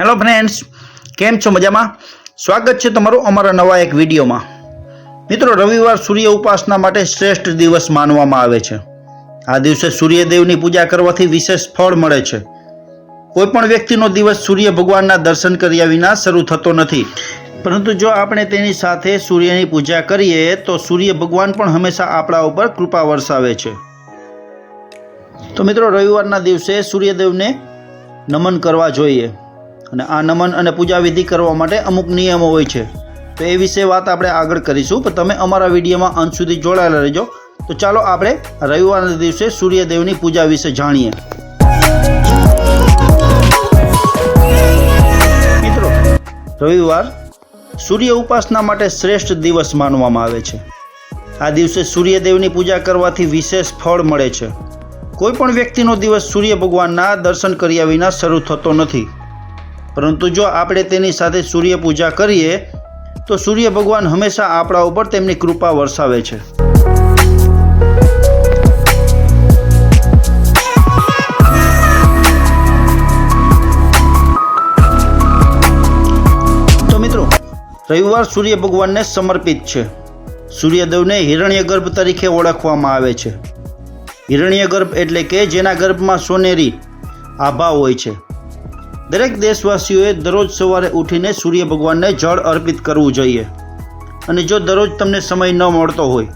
Hello friends કેમ છો? મજામાં? સ્વાગત છે તમારું અમારા નવા એક વિડીયોમાં. મિત્રો, રવિવાર સૂર્ય ઉપાસના માટે શ્રેષ્ઠ દિવસ માનવામાં આવે છે. આ દિવસે સૂર્યદેવની પૂજા કરવાથી વિશેષ ફળ મળે છે. કોઈ પણ વ્યક્તિનો દિવસ સૂર્ય ભગવાનના દર્શન કર્યા વિના શરૂ થતો નથી. પરંતુ જો આપણે તેની સાથે સૂર્યની પૂજા કરીએ, તો સૂર્ય ભગવાન પણ હંમેશા આપણા ઉપર કૃપા વરસાવે છે. તો મિત્રો, રવિવારના દિવસે સૂર્યદેવને નમન કરવા જોઈએ. અને આ નમન અને પૂજા વિધિ કરવા માટે અમુક નિયમો હોય છે. તો એ વિશે વાત આપણે આગળ કરીશું, પણ તમે અમારા વિડીયોમાં અંત સુધી જોડાયેલા રહેજો. તો ચાલો આપણે રવિવારના દિવસે સૂર્યદેવની પૂજા વિશે જાણીએ. મિત્રો, રવિવાર સૂર્ય ઉપાસના માટે શ્રેષ્ઠ દિવસ માનવામાં આવે છે. આ દિવસે સૂર્યદેવની પૂજા કરવાથી વિશેષ ફળ મળે છે. કોઈ પણ વ્યક્તિનો દિવસ સૂર્ય ભગવાનના દર્શન કર્યા વિના શરૂ થતો નથી. પરંતુ જો આપણે તેની સાથે સૂર્ય પૂજા કરીએ, તો સૂર્ય ભગવાન હંમેશા આપણા ઉપર તેમની કૃપા વરસાવે છે. તો મિત્રો, રવિવાર સૂર્ય ભગવાનને સમર્પિત છે. સૂર્યદેવને હિરણ્યગર્ભ તરીકે ઓળખવામાં આવે છે. હિરણ્યગર્ભ એટલે કે જેના ગર્ભમાં સોનેરી આભા હોય છે. દરેક દેશવાસીઓએ દરરોજ સવારે ઉઠીને સૂર્ય ભગવાનને જળ અર્પિત કરવું જોઈએ. અને જો દરરોજ તમને સમય ન મળતો હોય,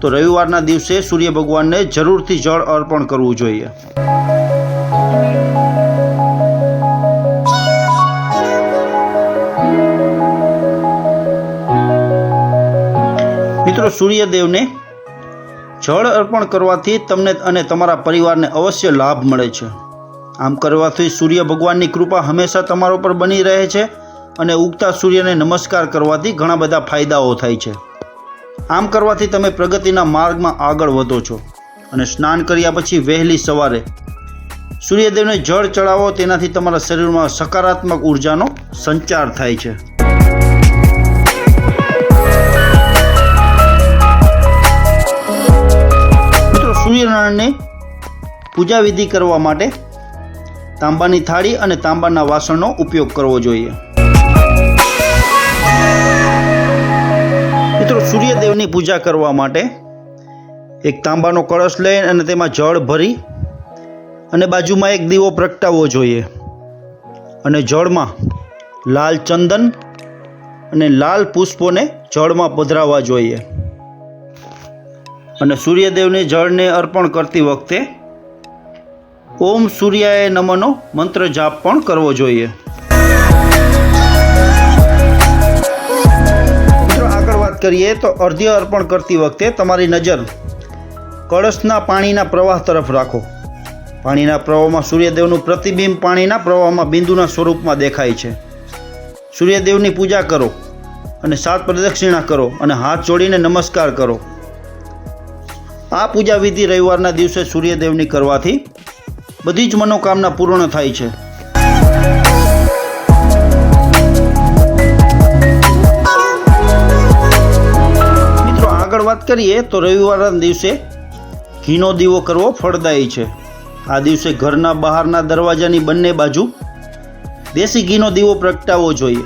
તો રવિવારના દિવસે સૂર્ય ભગવાનને જરૂરથી જળ અર્પણ કરવું જોઈએ. મિત્રો, સૂર્યદેવને જળ અર્પણ કરવાથી તમને અને તમારા પરિવારને અવશ્ય લાભ મળે છે. આમ કરવાથી સૂર્ય ભગવાનની કૃપા હંમેશા તમારા પર બની રહે છે અને ઉગતા સૂર્યને નમસ્કાર કરવાથી ઘણા બધા ફાયદાઓ થાય છે. આમ કરવાથી તમે પ્રગતિના માર્ગમાં આગળ વધો છો અને સ્નાન કર્યા પછી વહેલી સવારે સૂર્યદેવને જળ ચડાવો, તેનાથી તમારા શરીરમાં સકારાત્મક ઉર્જાનો સંચાર થાય છે. મિત્રો, સૂર્યનારાયણની પૂજા વિધિ કરવા માટે તાંબાની થાળી અને તાંબાના વાસણનો ઉપયોગ કરવો જોઈએ. મિત્રો, સૂર્યદેવની પૂજા કરવા માટે એક તાંબાનો કળશ લઈ અને તેમાં જળ ભરી અને બાજુમાં એક દીવો પ્રગટાવવો જોઈએ. અને જળમાં લાલ ચંદન અને લાલ પુષ્પોને જળમાં પધરાવવા જોઈએ. અને સૂર્યદેવને જળને અર્પણ કરતી વખતે ઓમ સૂર્યાય નમનો મંત્ર જાપ પણ કરવો જોઈએ. આગળ વાત કરીએ તો અર્ધ્ય અર્પણ કરતી વખતે તમારી નજર કળશના પાણીના પ્રવાહ તરફ રાખો. પાણીના પ્રવાહમાં સૂર્યદેવનું પ્રતિબિંબ પાણીના પ્રવાહમાં બિંદુના સ્વરૂપમાં દેખાય છે. સૂર્યદેવની પૂજા કરો અને સાત પ્રદક્ષિણા કરો અને હાથ જોડીને નમસ્કાર કરો. આ પૂજા વિધિ રવિવારના દિવસે સૂર્યદેવની કરવાથી બધી જ મનોકામના પૂર્ણ થાય છે. મિત્રો, આગળ વાત કરીએ તો રવિવારના દિવસે ઘીનો દીવો કરવો ફળદાયી છે. આ દિવસે ઘરના બહારના દરવાજાની બંને બાજુ દેશી ઘીનો દીવો પ્રગટાવવો જોઈએ.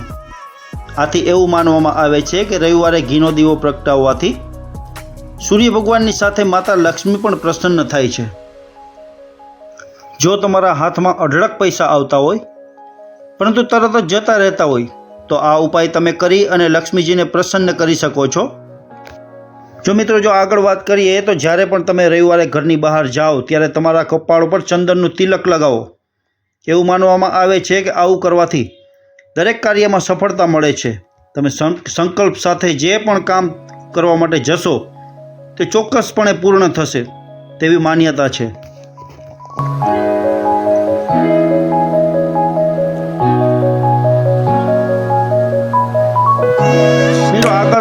આથી એવું માનવામાં આવે છે કે રવિવારે ઘીનો દીવો પ્રગટાવવાથી સૂર્ય ભગવાનની સાથે માતા લક્ષ્મી પણ પ્રસન્ન થાય છે. જો તમારા હાથમાં અઢળક પૈસા આવતા હોય, પરંતુ તરત જ જતા રહેતા હોય, તો આ ઉપાય તમે કરી અને લક્ષ્મીજીને પ્રસન્ન કરી શકો છો. જો મિત્રો, જો આગળ વાત કરીએ, તો જ્યારે પણ તમે રવિવારે ઘરની બહાર જાઓ, ત્યારે તમારા કપાળ ઉપર ચંદનનું તિલક લગાવો. એવું માનવામાં આવે છે કે આવું કરવાથી દરેક કાર્યમાં સફળતા મળે છે. તમે સંકલ્પ સાથે જે પણ કામ કરવા માટે જશો, તે ચોક્કસપણે પૂર્ણ થશે, તેવી માન્યતા છે.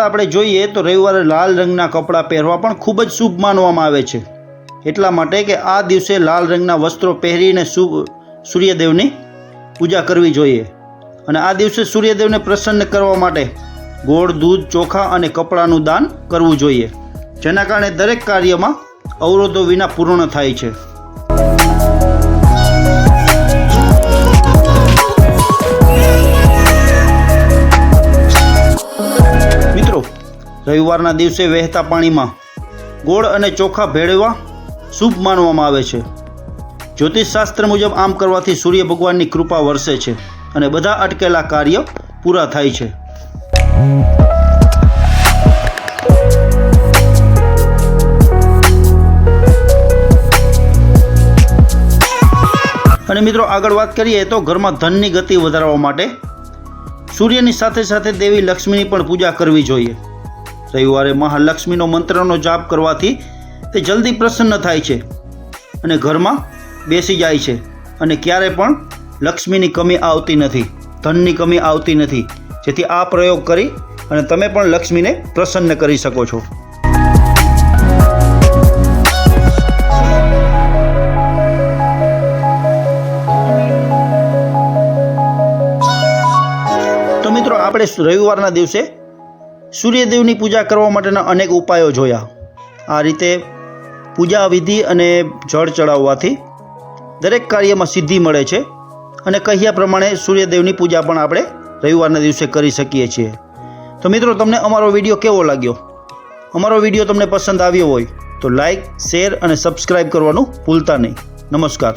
આપણે જોઈએ તો રવિવારે લાલ રંગના કપડાં પહેરવા પણ ખૂબ જ શુભ માનવામાં આવે છે. એટલા માટે કે આ દિવસે લાલ રંગના વસ્ત્રો પહેરીને શુભ સૂર્યદેવની પૂજા કરવી જોઈએ. અને આ દિવસે સૂર્યદેવને પ્રસન્ન કરવા માટે ગોળ, દૂધ, ચોખા અને કપડાનું દાન કરવું જોઈએ. જેના કારણે દરેક કાર્યમાં અવરોધો વિના પૂર્ણ થાય છે. રવિવારના દિવસે વહેતા પાણીમાં ગોળ અને ચોખા ભેળવવા શુભ માનવામાં આવે છે. જ્યોતિષશાસ્ત્ર મુજબ આમ કરવાથી સૂર્ય ભગવાનની કૃપા વરસે છે અને બધા અટકેલા કાર્ય પૂરા થાય છે. અને મિત્રો આગળ વાત કરીએ તો ઘરમાં ધનની ગતિ વધારવા માટે સૂર્યની સાથે સાથે દેવી લક્ષ્મીની પણ પૂજા કરવી જોઈએ. રવિવારે મહાલક્ષ્મીનો મંત્રનો જાપ કરવાથી તે જલ્દી પ્રસન્ન થાય છે અને ઘરમાં બેસી જાય છે અને ક્યારે પણ લક્ષ્મીની કમી આવતી નથી, ધનની કમી આવતી નથી, જેથી આ પ્રયોગ કરી અને તમે પણ લક્ષ્મીને પ્રસન્ન કરી શકો છો. તો મિત્રો, આપણે રવિવારના દિવસે સૂર્યદેવની પૂજા કરવા માટેના અનેક ઉપાયો જોયા. આ રીતે પૂજા વિધિ અને જળ ચડાવવાથી દરેક કાર્યમાં સિદ્ધિ મળે છે અને કહ્યા પ્રમાણે સૂર્યદેવની પૂજા પણ આપણે રવિવારના દિવસે કરી શકીએ છીએ. તો મિત્રો, તમને અમારો વીડિયો કેવો લાગ્યો? અમારો વીડિયો તમને પસંદ આવ્યો હોય તો લાઈક, શેર અને સબસ્ક્રાઈબ કરવાનું ભૂલતા નહીં. નમસ્કાર.